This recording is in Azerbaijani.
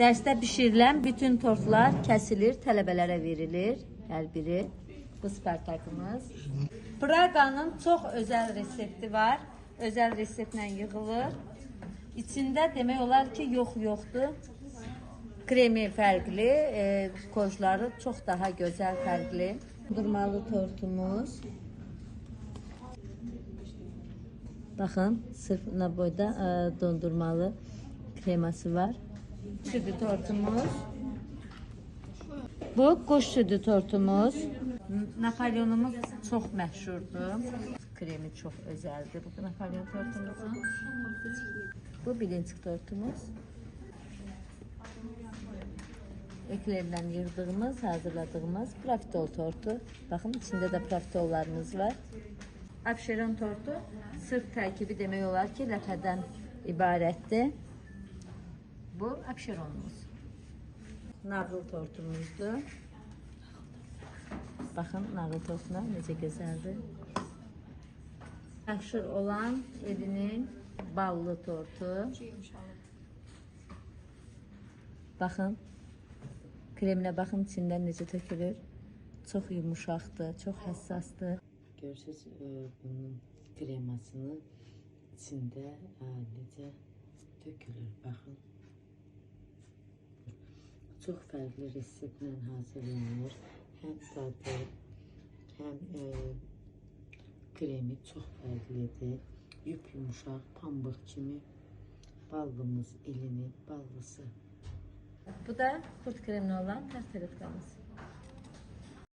Dərsdə bişirilən bütün tortlar kəsilir, tələbələrə verilir. Hər biri bu Spartakımız. Praqanın çox özəl resepti var. Özəl reseptlə yığılır. İçində demək olar ki, yox yoxdur. Kremi fərqli, e, kojları çox daha gözəl fərqli. Durmalı tortumuz. Baxın, sırf naboyda e, dondurmalı kreması var. Südü tortumuz. Bu quş südü tortumuz. Napolyonumuz çox məşhurdur. Kremi çox özəldir bu Napolyon tortumuzun. Bu bilinçik tortumuz. Eklerdən yığdığımız, hazırladığımız profitol tortu. Baxın, içində də profitollarımız var. Abşeron tortu sırf tərkibi demək olar ki, ləpədən ibarətdir. Bu abşeronumuz. Nağıl tortumuzdur. Baxın, nağıl tortuna necə gözəldir. Məşhur olan evinin ballı tortu. Baxın, kreminə baxın içindən necə tökülür. Çox yumuşaqdır, çox həssasdır. Görürsüz e, bunun kremasını içində e, necə tökülür. Baxın. Çox fərqli reseptlə hazırlanır. Həm dadı, həm e, kremi çox fərqlidir. Yup yumuşaq, pambıq kimi ballımız, elinin ballısı. Bu da kurt kremli olan tartaretkamız.